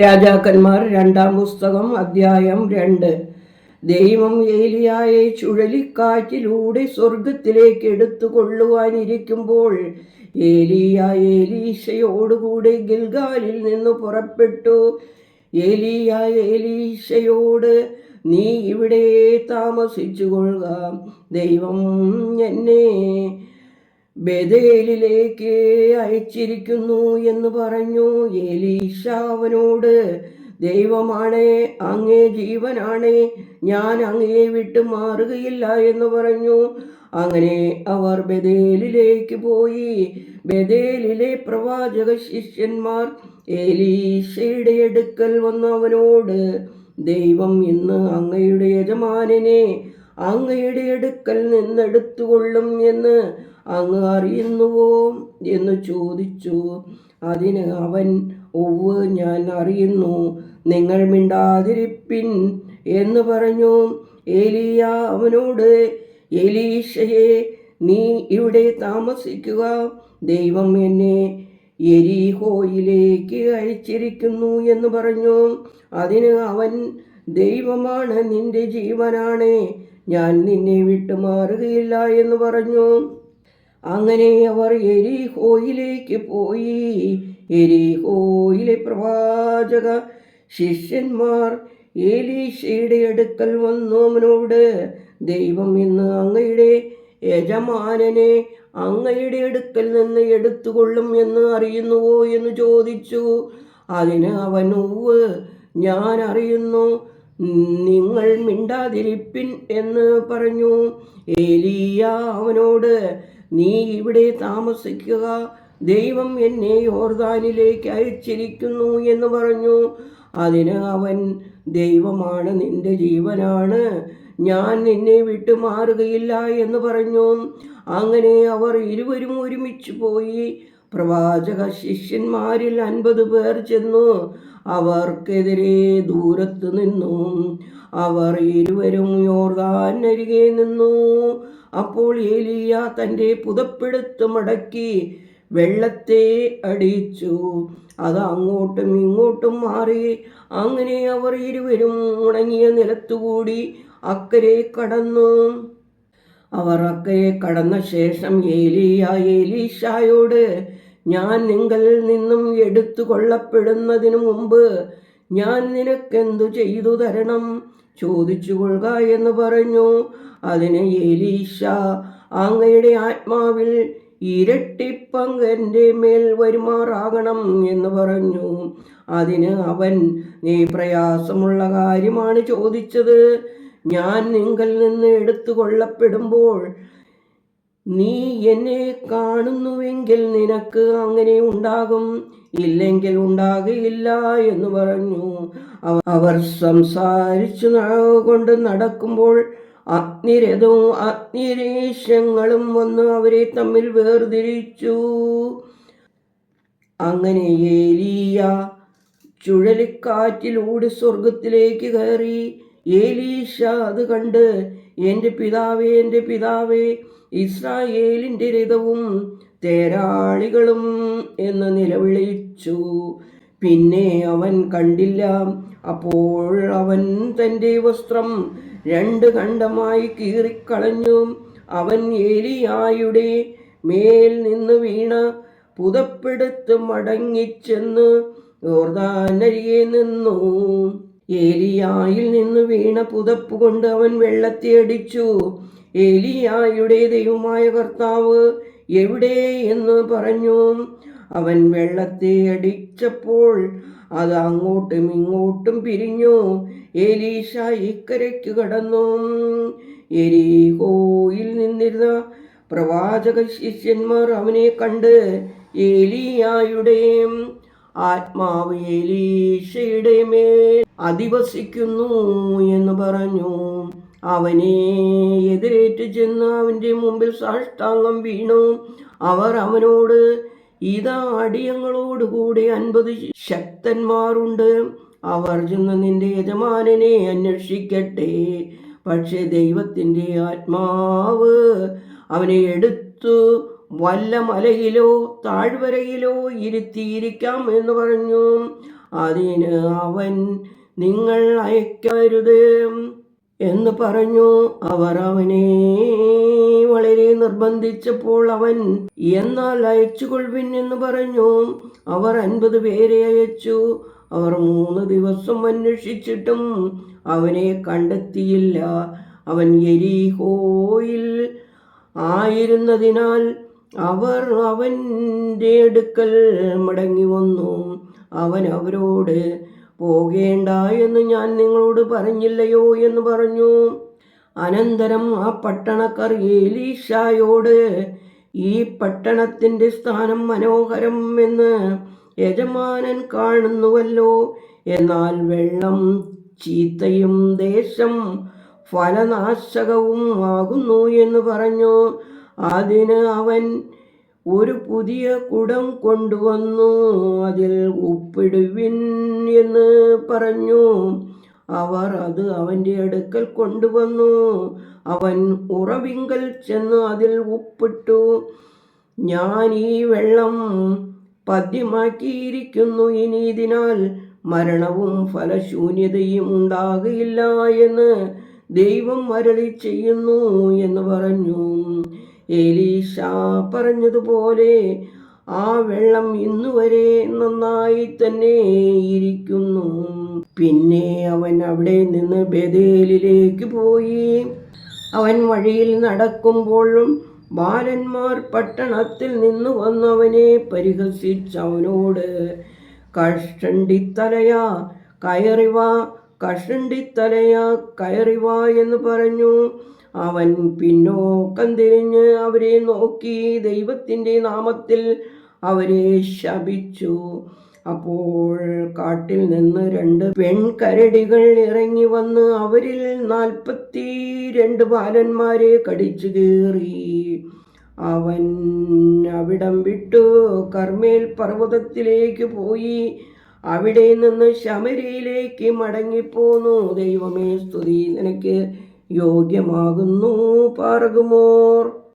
രാജാക്കന്മാർ രണ്ടാം പുസ്തകം അധ്യായം രണ്ട്. ദൈവം ഏലിയായെ ചുഴലിക്കാറ്റിലൂടെ സ്വർഗത്തിലേക്ക് എടുത്തു കൊള്ളുവാനിരിക്കുമ്പോൾ ഏലിയ ഏലീശയോടുകൂടെ ഗിൽഗാലിൽ നിന്ന് പുറപ്പെട്ടു. ഏലിയ ഏലീശയോട് നീ ഇവിടെ താമസിച്ചു കൊള്ളുക ദൈവം എന്നെ ബദേലിലേക്ക് അയച്ചിരിക്കുന്നു എന്ന് പറഞ്ഞു എലീശാവനോട് ദൈവമാണ് അങ്ങേ ജീവനാണ് ഞാൻ അങ്ങയെ വിട്ട് മാറുകയില്ല എന്ന് പറഞ്ഞു. അങ്ങനെ അവർ ബദേലിലേക്ക് പോയി. ബദേലിലെ പ്രവാചക ശിഷ്യന്മാർ എലീശയുടെ അടുക്കൽ വന്ന് അവനോട് ദൈവം ഇന്ന് അങ്ങയുടെ യജമാനനെ അങ്ങയുടെ അടുക്കൽ നിന്നെടുത്തുകൊള്ളും എന്ന് അങ്ങ് അറിയുന്നുവോ എന്ന് ചോദിച്ചു. അതിന് അവൻ ഒവ് ഞാൻ അറിയുന്നു. നിങ്ങൾ മിണ്ടാതിരിപ്പിൻ എന്ന് പറഞ്ഞു. ഏലിയ അവനോട് എലീഷയെ നീ ഇവിടെ താമസിക്കുക. ദൈവം എന്നെ എരിഹോയിലേക്ക് അയച്ചിരിക്കുന്നു എന്ന് പറഞ്ഞു. അതിന് അവൻ ദൈവമാണ് നിന്റെ ജീവനാണ്. ഞാൻ നിന്നെ വിട്ടുമാറുകയില്ല എന്ന് പറഞ്ഞു. അങ്ങനെ അവർ എരിഹോയിലേക്ക് പോയി. എരിഹോയിലെ പ്രവാചക ശിഷ്യന്മാർ ഏലീശയുടെ അടുക്കൽ വന്നു. അവനോട് ദൈവം ഇന്ന് അങ്ങയുടെ യജമാനനെ അങ്ങയുടെ അടുക്കൽ നിന്ന് എടുത്തുകൊള്ളും എന്ന് അറിയുന്നുവോ? എന്ന് ചോദിച്ചു. അതിന് അവൻ ഉവ് ഞാൻ അറിയുന്നു. നിങ്ങൾ മിണ്ടാതിരിപ്പിൻ എന്ന് പറഞ്ഞു. ഏലിയ അവനോട് നീ ഇവിടെ താമസിക്കുക. ദൈവം എന്നെ യോർദാനിലേക്ക് അയച്ചിരിക്കുന്നു എന്ന് പറഞ്ഞു. അതിന് അവൻ ദൈവമാണ് നിന്റെ ജീവനാണ്. ഞാൻ നിന്നെ വിട്ടു മാറുകയില്ല എന്ന് പറഞ്ഞു. അങ്ങനെ അവർ ഇരുവരും ഒരുമിച്ച് പോയി. പ്രവാചക ശിഷ്യന്മാരിൽ അൻപത് പേർ ചെന്നു. അവർക്കെതിരെ ദൂരത്ത് നിന്നു. അവർ ഇരുവരും യോർദാൻ അരികെ നിന്നു. അപ്പോൾ ഏലിയ തന്റെ പുതപ്പെടുത്ത് മടക്കി വെള്ളത്തെ അടിച്ചു. അത് അങ്ങോട്ടും ഇങ്ങോട്ടും മാറി. അങ്ങനെ അവർ ഇരുവരും ഉണങ്ങിയ നിലത്തുകൂടി അക്കരെ കടന്നു. അവർ അക്കരെ കടന്ന ശേഷം ഏലിയ ഏലീഷായോട് ഞാൻ നിങ്ങളിൽ നിന്നും എടുത്തു കൊള്ളപ്പെടുന്നതിനു മുമ്പ് ഞാൻ നിനക്കെന്തു ചെയ്തു തരണം? ചോദിച്ചു കൊള്ളുക എന്ന് പറഞ്ഞു. അതിന് ഏലീഷ അങ്ങയുടെ ആത്മാവിൽ ഇരട്ടിപ്പങ്കന്റെ മേൽ വരുമാറാകണം എന്ന് പറഞ്ഞു. അതിന് അവൻ നീ പ്രയാസമുള്ള കാര്യമാണ് ചോദിച്ചത്. ഞാൻ നിങ്കൽ നിന്ന് എടുത്തു കൊള്ളപ്പെടുമ്പോൾ നീ എന്നെ കാണുന്നുവെങ്കിൽ നിനക്ക് അങ്ങനെ ഉണ്ടാകും. ഇല്ലെങ്കിൽ ഉണ്ടാകില്ല എന്ന് പറഞ്ഞു. അവർ സംസാരിച്ചു കൊണ്ട് നടക്കുമ്പോൾ അഗ്നിരഥവും അഗ്നിരേഷങ്ങളും വന്ന് അവരെ തമ്മിൽ വേർതിരിച്ചു. അങ്ങനെ ഏലിയ ചുഴലിക്കാറ്റിലൂടെ സ്വർഗത്തിലേക്ക് കയറി. ഏലീഷ അത് കണ്ട് എന്റെ പിതാവേ എന്റെ പിതാവേ ഇസ്രായേലിന്റെ രഥവും തേരാളികളും എന്ന് നിലവിളിച്ചു. പിന്നെ അവൻ കണ്ടില്ല. അപ്പോൾ അവൻ തന്റെ വസ്ത്രം രണ്ട് ഖണ്ഡമായി കീറിക്കളഞ്ഞു. അവൻ ഏലിയായുടെ മേൽ നിന്ന് വീണ പുതപ്പെടുത്ത് മടങ്ങിച്ചെന്ന് ഓർദാനരിയെ നിന്നു. ഏലിയായിൽ നിന്ന് വീണ പുതപ്പ് കൊണ്ട് അവൻ വെള്ളത്തെ അടിച്ചു. ഏലിയായുടെ ദൈവമായ കർത്താവ് എവിടെ എന്ന് പറഞ്ഞു. അവൻ വെള്ളത്തെ അടിച്ചപ്പോൾ അത് അങ്ങോട്ടും ഇങ്ങോട്ടും പിരിഞ്ഞു. ഏലീഷ ഇക്കരയ്ക്ക് കടന്നു. എരിഹോയിൽ നിന്നിരുന്ന പ്രവാചക ശിഷ്യന്മാർ അവനെ കണ്ട് ഏലിയായുടെ ആത്മാവ് ഏലീഷയുടെ മേൽ അധിവസിക്കുന്നു എന്ന് പറഞ്ഞു. അവനെ എതിരേറ്റ് ചെന്ന് അവന്റെ മുമ്പിൽ സാഷ്ടാംഗം വീണു. അവർ അവനോട് ഇതാ അടിയങ്ങളോടുകൂടി അൻപത് ശക്തന്മാരുണ്ട്. അവർ ചെന്ന് നിന്റെ യജമാനനെ അന്വേഷിക്കട്ടെ. പക്ഷേ ദൈവത്തിന്റെ ആത്മാവ് അവനെ എടുത്തു. വല്ല മലയിലോ താഴ്വരയിലോ ഇരുത്തിയിരിക്കാം എന്ന് പറഞ്ഞു. അതിന് അവൻ നിങ്ങൾ അയക്കരുത്. എന്ന് പറഞ്ഞു. അവർ അവനെ വളരെ നിർബന്ധിച്ചപ്പോൾ അവൻ എന്നാൽ അയച്ചുകൊള്ളുവിൻ എന്ന് പറഞ്ഞു. അവർ അൻപത് പേരെ അയച്ചു. അവർ മൂന്ന് ദിവസം അന്വേഷിച്ചിട്ടും അവനെ കണ്ടെത്തിയില്ല. അവൻ എരിഹോയിൽ ആയിരുന്നതിനാൽ അവർ അവന്റെ അടുക്കൽ മടങ്ങി വന്നു. അവൻ അവരോട് പോകേണ്ട എന്ന് ഞാൻ നിങ്ങളോട് പറഞ്ഞില്ലയോ എന്ന് പറഞ്ഞു. അനന്തരം ആ പട്ടണക്കാർ ഏലീഷായോട് ഈ പട്ടണത്തിന്റെ സ്ഥാനം മനോഹരം എന്ന് യജമാനൻ കാണുന്നുവല്ലോ. എന്നാൽ വെള്ളം ചീത്തയും ദേശം ഫലനാശകവും ആകുന്നു എന്ന് പറഞ്ഞു. അതിന് അവൻ ഒരു പുതിയ കുടം കൊണ്ടുവന്നു. അതിൽ ഉപ്പിടുവിൻ എന്ന് പറഞ്ഞു. അവർ അത് അവന്റെ അടുക്കൽ കൊണ്ടുവന്നു. അവൻ ഉറവിങ്കൽ ചെന്ന് അതിൽ ഉപ്പിട്ടു. ഞാൻ ഈ വെള്ളം പദ്യമാക്കിയിരിക്കുന്നു. ഇനി ഇതിനാൽ മരണവും ഫലശൂന്യതയും ഉണ്ടാകില്ല എന്ന് ദൈവം മരളി ചെയ്യുന്നു എന്ന് പറഞ്ഞു. ഏലീഷ പറഞ്ഞതുപോലെ ആ വെള്ളം ഇന്നുവരെ നന്നായി തന്നെ ഇരിക്കുന്നു. പിന്നെ അവൻ അവിടെ നിന്ന് ബദേലിലേക്ക് പോയി. അവൻ വഴിയിൽ നടക്കുമ്പോഴും ബാലന്മാർ പട്ടണത്തിൽ നിന്ന് വന്നവനെ പരിഹസിച്ചവനോട് കഷണ്ടിത്തലയ കയറിവ കഷണ്ടിത്തലയ കയറിവ എന്ന് പറഞ്ഞു. അവൻ പിന്നോക്കം തിരിഞ്ഞ് അവരെ നോക്കി ദൈവത്തിന്റെ നാമത്തിൽ അവരെ ശപിച്ചു. അപ്പോൾ കാട്ടിൽ നിന്ന് രണ്ട് പെൺകരടികൾ ഇറങ്ങി വന്ന് അവരിൽ നാൽപ്പത്തി രണ്ട് ബാലന്മാരെ കടിച്ചു കീറി. അവൻ അവിടം വിട്ടു കർമ്മേൽ പർവതത്തിലേക്ക് പോയി. അവിടെ നിന്ന് ശമരിയിലേക്ക് മടങ്ങിപ്പോന്നു. ദൈവമേ സ്തുതി. നിനക്ക് യോഗ്യമാകുന്നു പാർഗുമോർ